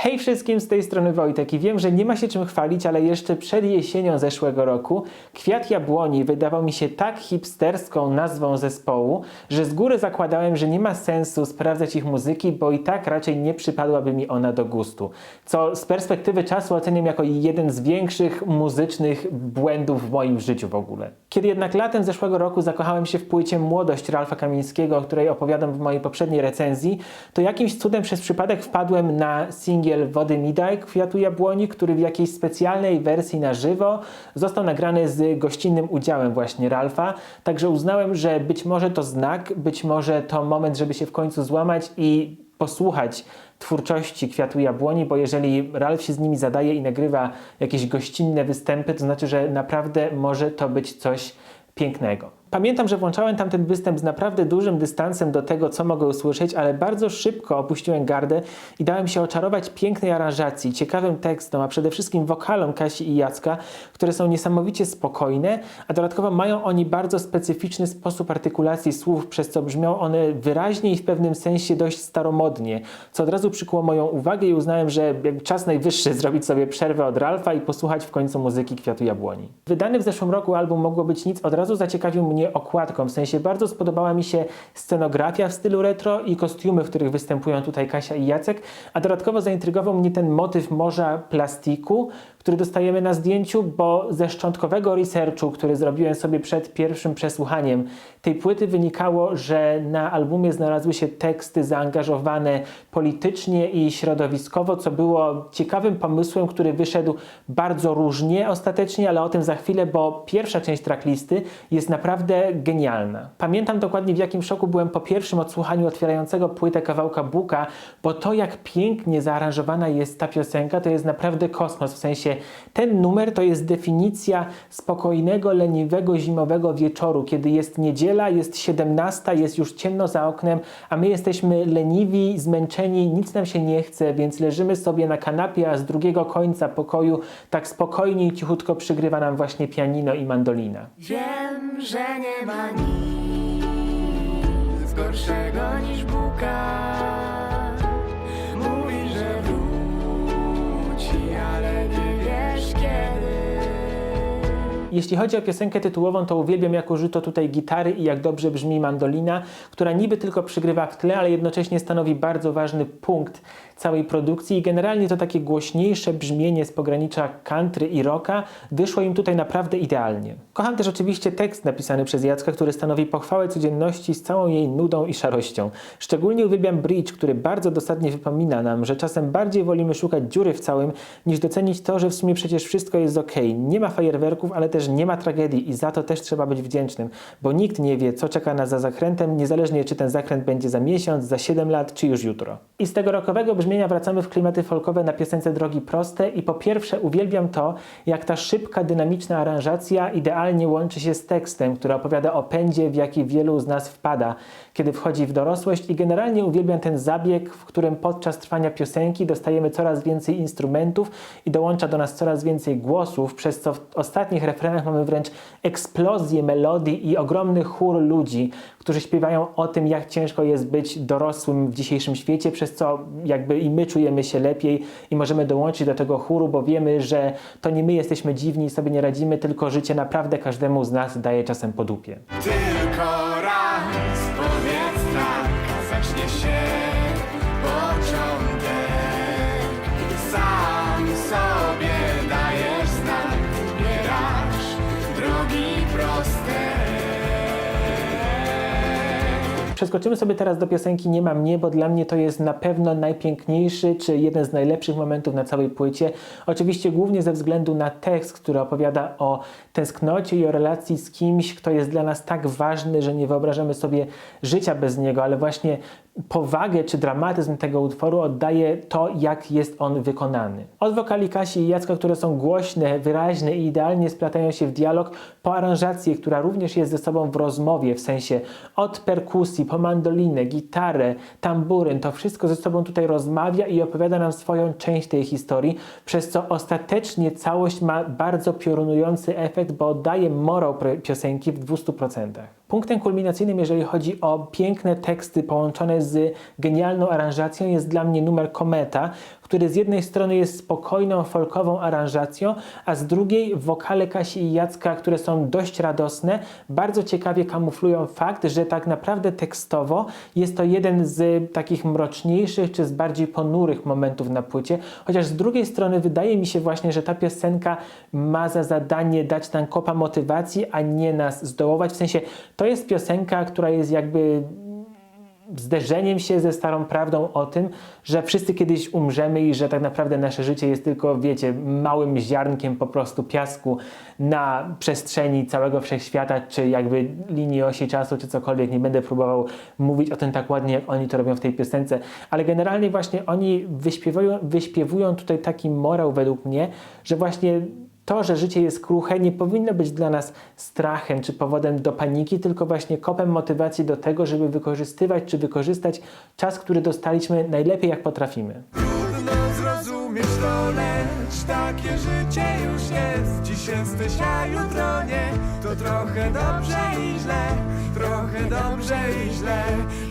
Hej wszystkim, z tej strony Wojtek i wiem, że nie ma się czym chwalić, ale jeszcze przed jesienią zeszłego roku Kwiat Jabłoni wydawał mi się tak hipsterską nazwą zespołu, że z góry zakładałem, że nie ma sensu sprawdzać ich muzyki, bo i tak raczej nie przypadłaby mi ona do gustu. Co z perspektywy czasu oceniam jako jeden z większych muzycznych błędów w moim życiu w ogóle. Kiedy jednak latem zeszłego roku zakochałem się w płycie Młodość Ralfa Kamińskiego, o której opowiadam w mojej poprzedniej recenzji, to jakimś cudem przez przypadek wpadłem na singiel Wody Midaj Kwiatu Jabłoni, który w jakiejś specjalnej wersji na żywo został nagrany z gościnnym udziałem właśnie Ralfa. Także uznałem, że być może to znak, być może to moment, żeby się w końcu złamać i posłuchać twórczości Kwiatu Jabłoni, bo jeżeli Ralf się z nimi zadaje i nagrywa jakieś gościnne występy, to znaczy, że naprawdę może to być coś pięknego. Pamiętam, że włączałem tamten występ z naprawdę dużym dystansem do tego, co mogę usłyszeć, ale bardzo szybko opuściłem gardę i dałem się oczarować pięknej aranżacji, ciekawym tekstom, a przede wszystkim wokalom Kasi i Jacka, które są niesamowicie spokojne, a dodatkowo mają oni bardzo specyficzny sposób artykulacji słów, przez co brzmią one wyraźnie i w pewnym sensie dość staromodnie, co od razu przykuło moją uwagę i uznałem, że czas najwyższy zrobić sobie przerwę od Ralfa i posłuchać w końcu muzyki Kwiatu Jabłoni. Wydany w zeszłym roku album Mogło Być Nic od razu zaciekawił mnie okładką, w sensie bardzo spodobała mi się scenografia w stylu retro i kostiumy, w których występują tutaj Kasia i Jacek, a dodatkowo zaintrygował mnie ten motyw morza plastiku, który dostajemy na zdjęciu, bo ze szczątkowego researchu, który zrobiłem sobie przed pierwszym przesłuchaniem tej płyty wynikało, że na albumie znalazły się teksty zaangażowane politycznie i środowiskowo, co było ciekawym pomysłem, który wyszedł bardzo różnie ostatecznie, ale o tym za chwilę, bo pierwsza część tracklisty jest naprawdę genialna. Pamiętam dokładnie w jakim szoku byłem po pierwszym odsłuchaniu otwierającego płytę kawałka Buka, bo to jak pięknie zaaranżowana jest ta piosenka, to jest naprawdę kosmos, w sensie ten numer to jest definicja spokojnego, leniwego, zimowego wieczoru, kiedy jest niedziela, jest 17, jest już ciemno za oknem, a my jesteśmy leniwi, zmęczeni, nic nam się nie chce, więc leżymy sobie na kanapie, a z drugiego końca pokoju tak spokojnie i cichutko przygrywa nam właśnie pianino i mandolina. Wiem, że nie ma nic gorszego niż buka. Jeśli chodzi o piosenkę tytułową, to uwielbiam jak użyto tutaj gitary i jak dobrze brzmi mandolina, która niby tylko przygrywa w tle, ale jednocześnie stanowi bardzo ważny punkt całej produkcji i generalnie to takie głośniejsze brzmienie z pogranicza country i rocka wyszło im tutaj naprawdę idealnie. Kocham też oczywiście tekst napisany przez Jacka, który stanowi pochwałę codzienności z całą jej nudą i szarością. Szczególnie uwielbiam bridge, który bardzo dosadnie wypomina nam, że czasem bardziej wolimy szukać dziury w całym, niż docenić to, że w sumie przecież wszystko jest ok. Nie ma fajerwerków, ale też nie ma tragedii i za to też trzeba być wdzięcznym, bo nikt nie wie, co czeka nas za zakrętem, niezależnie czy ten zakręt będzie za miesiąc, za 7 lat, czy już jutro. I z tego rockowego brzmienia wracamy w klimaty folkowe na piosence Drogi Proste i po pierwsze uwielbiam to, jak ta szybka, dynamiczna aranżacja idealnie łączy się z tekstem, który opowiada o pędzie, w jaki wielu z nas wpada, kiedy wchodzi w dorosłość i generalnie uwielbiam ten zabieg, w którym podczas trwania piosenki dostajemy coraz więcej instrumentów i dołącza do nas coraz więcej głosów, przez co w ostatnich refrenach mamy wręcz eksplozję melodii i ogromny chór ludzi, którzy śpiewają o tym, jak ciężko jest być dorosłym w dzisiejszym świecie, przez co jakby i my czujemy się lepiej i możemy dołączyć do tego chóru, bo wiemy, że to nie my jesteśmy dziwni i sobie nie radzimy, tylko życie naprawdę każdemu z nas daje czasem po dupie. Tylko raz powiedz tak, zacznie się Przeskoczymy sobie teraz do piosenki Nie ma mnie, bo dla mnie to jest na pewno najpiękniejszy, czy jeden z najlepszych momentów na całej płycie. Oczywiście głównie ze względu na tekst, który opowiada o tęsknocie i o relacji z kimś, kto jest dla nas tak ważny, że nie wyobrażamy sobie życia bez niego, ale właśnie powagę czy dramatyzm tego utworu oddaje to, jak jest on wykonany. Od wokali Kasi i Jacka, które są głośne, wyraźne i idealnie splatają się w dialog, po aranżację, która również jest ze sobą w rozmowie, w sensie od perkusji, po mandolinę, gitarę, tamburyn, to wszystko ze sobą tutaj rozmawia i opowiada nam swoją część tej historii, przez co ostatecznie całość ma bardzo piorunujący efekt, bo oddaje morał piosenki w 200%. Punktem kulminacyjnym, jeżeli chodzi o piękne teksty połączone z z genialną aranżacją jest dla mnie numer Kometa, który z jednej strony jest spokojną, folkową aranżacją, a z drugiej wokale Kasi i Jacka, które są dość radosne, bardzo ciekawie kamuflują fakt, że tak naprawdę tekstowo jest to jeden z takich mroczniejszych czy z bardziej ponurych momentów na płycie, chociaż z drugiej strony wydaje mi się właśnie, że ta piosenka ma za zadanie dać nam kopa motywacji, a nie nas zdołować. W sensie to jest piosenka, która jest jakby zderzeniem się ze starą prawdą o tym, że wszyscy kiedyś umrzemy i że tak naprawdę nasze życie jest tylko, wiecie, małym ziarnkiem po prostu piasku na przestrzeni całego wszechświata, czy jakby linii osi czasu, czy cokolwiek. Nie będę próbował mówić o tym tak ładnie, jak oni to robią w tej piosence, ale generalnie właśnie oni wyśpiewują, wyśpiewują tutaj taki morał według mnie, że właśnie to, że życie jest kruche, nie powinno być dla nas strachem czy powodem do paniki, tylko właśnie kopem motywacji do tego, żeby wykorzystywać czy wykorzystać czas, który dostaliśmy najlepiej jak potrafimy. Trudno zrozumieć to, lecz takie życie już jest. Dziś jesteś, a jutro nie. To trochę dobrze i źle Trochę dobrze i źle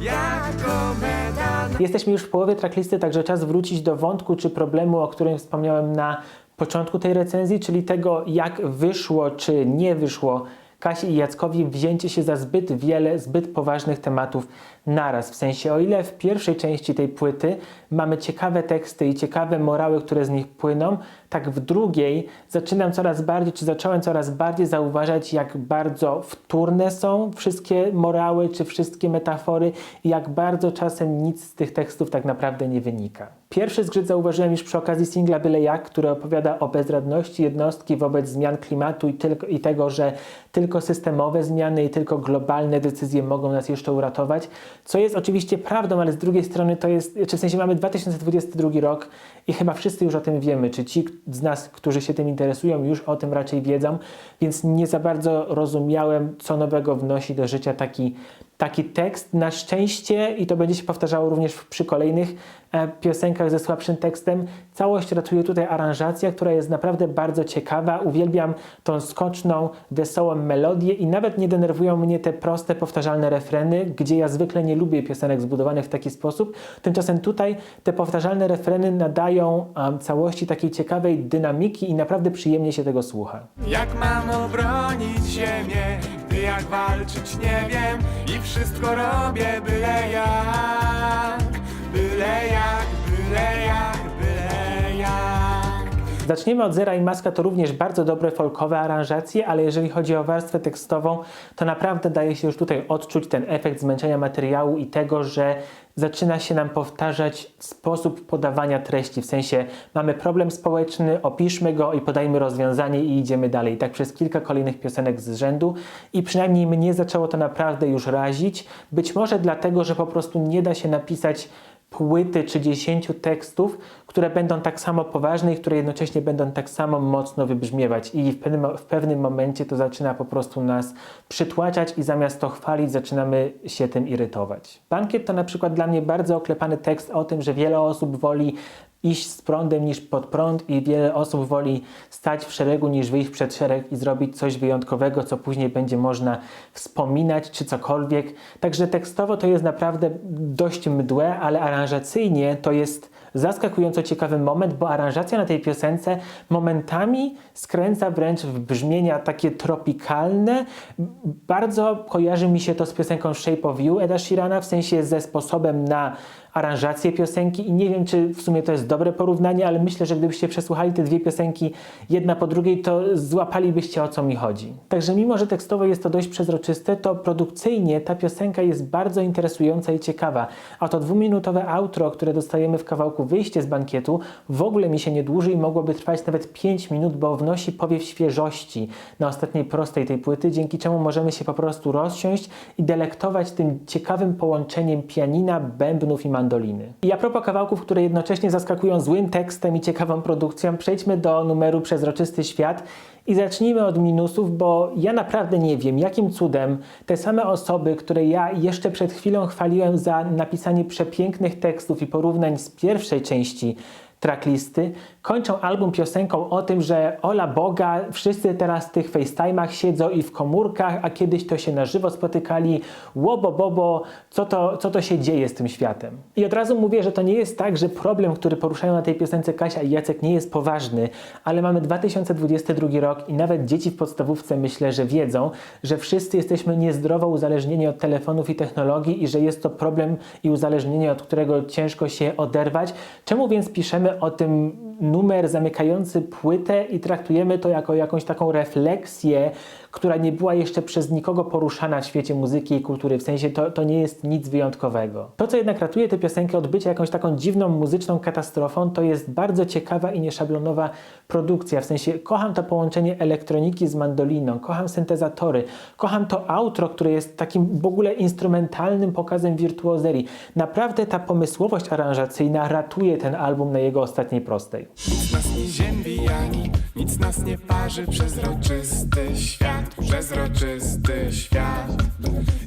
Jak kometa Jesteśmy już w połowie tracklisty, także czas wrócić do wątku czy problemu, o którym wspomniałem na początku tej recenzji, czyli tego, jak wyszło czy nie wyszło Kasi i Jackowi wzięcie się za zbyt wiele, zbyt poważnych tematów naraz. W sensie, o ile w pierwszej części tej płyty mamy ciekawe teksty i ciekawe morały, które z nich płyną, tak w drugiej zaczynam coraz bardziej, czy zacząłem coraz bardziej zauważać, jak bardzo wtórne są wszystkie morały, czy wszystkie metafory i jak bardzo czasem nic z tych tekstów tak naprawdę nie wynika. Pierwszy zgrzyt zauważyłem już przy okazji singla Byle Jak, który opowiada o bezradności jednostki wobec zmian klimatu i, tylko, i tego, że tylko systemowe zmiany i tylko globalne decyzje mogą nas jeszcze uratować, co jest oczywiście prawdą, ale z drugiej strony to jest, czy w sensie mamy 2022 rok i chyba wszyscy już o tym wiemy, czy ci z nas, którzy się tym interesują, już o tym raczej wiedzą, więc nie za bardzo rozumiałem, co nowego wnosi do życia taki, taki tekst. Na szczęście, i to będzie się powtarzało również przy kolejnych e, piosenkach ze słabszym tekstem, całość ratuje tutaj aranżacja, która jest naprawdę bardzo ciekawa. Uwielbiam tą skoczną, wesołą melodię i nawet nie denerwują mnie te proste, powtarzalne refreny, gdzie ja zwykle nie lubię piosenek zbudowanych w taki sposób. Tymczasem tutaj te powtarzalne refreny nadają em, całości takiej ciekawej dynamiki i naprawdę przyjemnie się tego słucha. Jak mam obronić ziemię, jak walczyć nie wiem I wszystko robię byle jak Byle jak, byle jak, byle jak. Zaczniemy od Zera i Maska, to również bardzo dobre folkowe aranżacje, ale jeżeli chodzi o warstwę tekstową, to naprawdę daje się już tutaj odczuć ten efekt zmęczenia materiału i tego, że zaczyna się nam powtarzać sposób podawania treści. W sensie mamy problem społeczny, opiszmy go i podajmy rozwiązanie i idziemy dalej. Tak przez kilka kolejnych piosenek z rzędu i przynajmniej mnie zaczęło to naprawdę już razić. Być może dlatego, że po prostu nie da się napisać płyty czy dziesięciu tekstów, które będą tak samo poważne i które jednocześnie będą tak samo mocno wybrzmiewać. I w pewnym, w pewnym momencie to zaczyna po prostu nas przytłaczać i zamiast to chwalić, zaczynamy się tym irytować. Bankiet to na przykład dla mnie bardzo oklepany tekst o tym, że wiele osób woli iść z prądem niż pod prąd i wiele osób woli stać w szeregu niż wyjść przed szereg i zrobić coś wyjątkowego, co później będzie można wspominać czy cokolwiek. Także tekstowo to jest naprawdę dość mdłe, ale aranżacyjnie to jest zaskakująco ciekawy moment, bo aranżacja na tej piosence momentami skręca wręcz w brzmienia takie tropikalne. Bardzo kojarzy mi się to z piosenką Shape of You Eda Sheerana, w sensie ze sposobem na aranżację piosenki i nie wiem, czy w sumie to jest dobre porównanie, ale myślę, że gdybyście przesłuchali te dwie piosenki jedna po drugiej, to złapalibyście o co mi chodzi. Także mimo, że tekstowo jest to dość przezroczyste, to produkcyjnie ta piosenka jest bardzo interesująca i ciekawa. A to dwuminutowe outro, które dostajemy w kawałku Wyjście z bankietu, w ogóle mi się nie dłuży i mogłoby trwać nawet 5 minut, bo wnosi powiew świeżości na ostatniej prostej tej płyty, dzięki czemu możemy się po prostu rozsiąść i delektować tym ciekawym połączeniem pianina, bębnów i mandoliny. I a propos kawałków, które jednocześnie zaskakują złym tekstem i ciekawą produkcją, przejdźmy do numeru Przezroczysty Świat i zacznijmy od minusów, bo ja naprawdę nie wiem, jakim cudem te same osoby, które ja jeszcze przed chwilą chwaliłem za napisanie przepięknych tekstów i porównań z pierwszej części tracklisty, kończą album piosenką o tym, że ola Boga, wszyscy teraz w tych FaceTime'ach siedzą i w komórkach, a kiedyś to się na żywo spotykali, łobo bobo, co to, co to się dzieje z tym światem. I od razu mówię, że to nie jest tak, że problem, który poruszają na tej piosence Kasia i Jacek nie jest poważny, ale mamy 2022 rok i nawet dzieci w podstawówce myślę, że wiedzą, że wszyscy jesteśmy niezdrowo uzależnieni od telefonów i technologii i że jest to problem i uzależnienie, od którego ciężko się oderwać. Czemu więc piszemy o tym numer zamykający płytę i traktujemy to jako jakąś taką refleksję, która nie była jeszcze przez nikogo poruszana w świecie muzyki i kultury. W sensie to, to nie jest nic wyjątkowego. To, co jednak ratuje tę piosenkę od bycia jakąś taką dziwną muzyczną katastrofą, to jest bardzo ciekawa i nieszablonowa produkcja. W sensie kocham to połączenie elektroniki z mandoliną, kocham syntezatory, kocham to outro, które jest takim w ogóle instrumentalnym pokazem wirtuozerii. Naprawdę ta pomysłowość aranżacyjna ratuje ten album na jego ostatniej prostej. Nic nas nie ziębi ani nic nas nie parzy Przezroczysty świat, przezroczysty świat.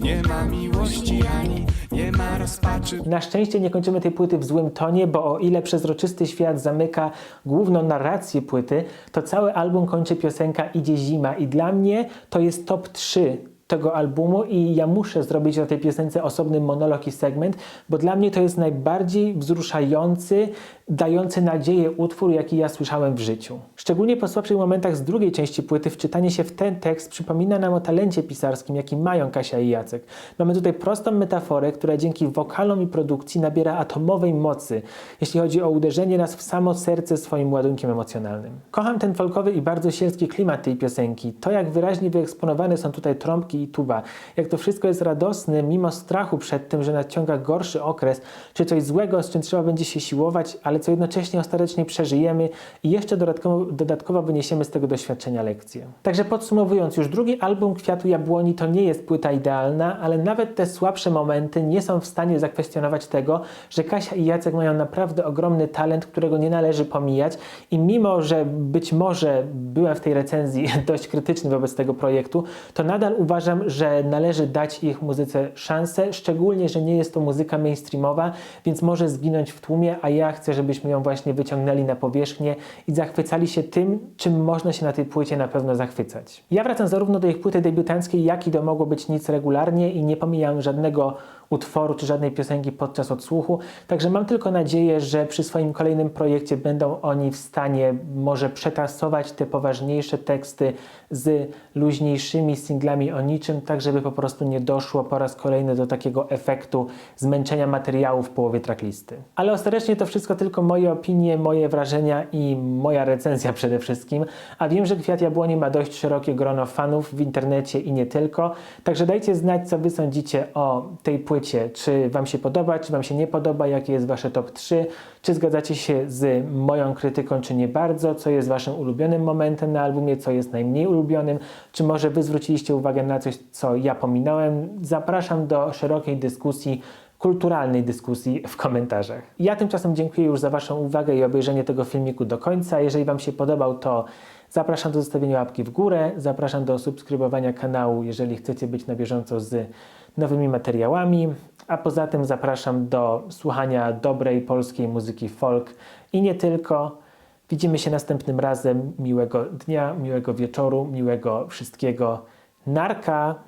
Nie ma miłości ani nie ma rozpaczy. Na szczęście nie kończymy tej płyty w złym tonie, bo o ile przezroczysty świat zamyka główną narrację płyty, to cały album kończy piosenka Idzie zima. I dla mnie to jest top 3 tego albumu i ja muszę zrobić o tej piosence osobny monolog i segment, bo dla mnie to jest najbardziej wzruszający, dający nadzieję utwór, jaki ja słyszałem w życiu. Szczególnie po słabszych momentach z drugiej części płyty wczytanie się w ten tekst przypomina nam o talencie pisarskim, jaki mają Kasia i Jacek. Mamy tutaj prostą metaforę, która dzięki wokalom i produkcji nabiera atomowej mocy, jeśli chodzi o uderzenie nas w samo serce swoim ładunkiem emocjonalnym. Kocham ten folkowy i bardzo sielski klimat tej piosenki. To, jak wyraźnie wyeksponowane są tutaj trąbki i tuba. Jak to wszystko jest radosne, mimo strachu przed tym, że nadciąga gorszy okres, czy coś złego, z czym trzeba będzie się siłować, ale co jednocześnie ostatecznie przeżyjemy i jeszcze dodatkowo, dodatkowo wyniesiemy z tego doświadczenia lekcje. Także podsumowując, już drugi album Kwiatu Jabłoni to nie jest płyta idealna, ale nawet te słabsze momenty nie są w stanie zakwestionować tego, że Kasia i Jacek mają naprawdę ogromny talent, którego nie należy pomijać i mimo, że być może byłem w tej recenzji dość krytyczny wobec tego projektu, to nadal uważam, że należy dać ich muzyce szansę, szczególnie, że nie jest to muzyka mainstreamowa, więc może zginąć w tłumie, a ja chcę, żebyśmy ją właśnie wyciągnęli na powierzchnię i zachwycali się tym, czym można się na tej płycie na pewno zachwycać. Ja wracam zarówno do ich płyty debiutanckiej, jak i do Mogło Być Nic regularnie i nie pomijam żadnego utworu czy żadnej piosenki podczas odsłuchu. Także mam tylko nadzieję, że przy swoim kolejnym projekcie będą oni w stanie może przetasować te poważniejsze teksty z luźniejszymi singlami o niczym, tak żeby po prostu nie doszło po raz kolejny do takiego efektu zmęczenia materiału w połowie tracklisty. Ale ostatecznie to wszystko tylko moje opinie, moje wrażenia i moja recenzja przede wszystkim. A wiem, że Kwiat Jabłoni ma dość szerokie grono fanów w internecie i nie tylko. Także dajcie znać, co wy sądzicie o tej płycie. Czy wam się podoba, czy wam się nie podoba, jakie jest wasze top 3, czy zgadzacie się z moją krytyką, czy nie bardzo, co jest waszym ulubionym momentem na albumie, co jest najmniej ulubionym, czy może wy zwróciliście uwagę na coś, co ja pominąłem. Zapraszam do szerokiej dyskusji kulturalnej dyskusji w komentarzach. Ja tymczasem dziękuję już za Waszą uwagę i obejrzenie tego filmiku do końca. Jeżeli Wam się podobał, to zapraszam do zostawienia łapki w górę, zapraszam do subskrybowania kanału, jeżeli chcecie być na bieżąco z nowymi materiałami, a poza tym zapraszam do słuchania dobrej polskiej muzyki folk i nie tylko. Widzimy się następnym razem. Miłego dnia, miłego wieczoru, miłego wszystkiego. Narka!